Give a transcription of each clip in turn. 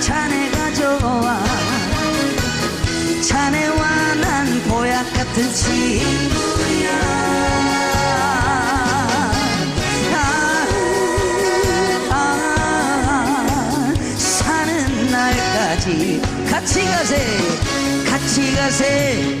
자네가 좋아 자네와 난 보약 같은 친구야. 아, 아, 날까지 같이 가세 같이 가세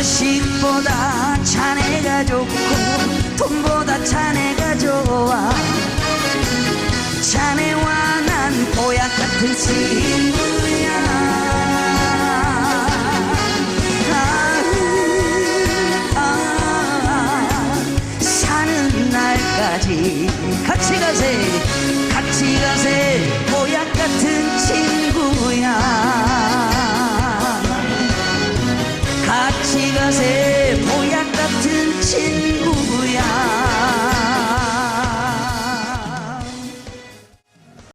자식보다 자네가 좋고 돈보다 자네가 좋아. 자네와 난 보약 같은 친구야. 아, 아, 날까지 같이 가세 같이 가세 같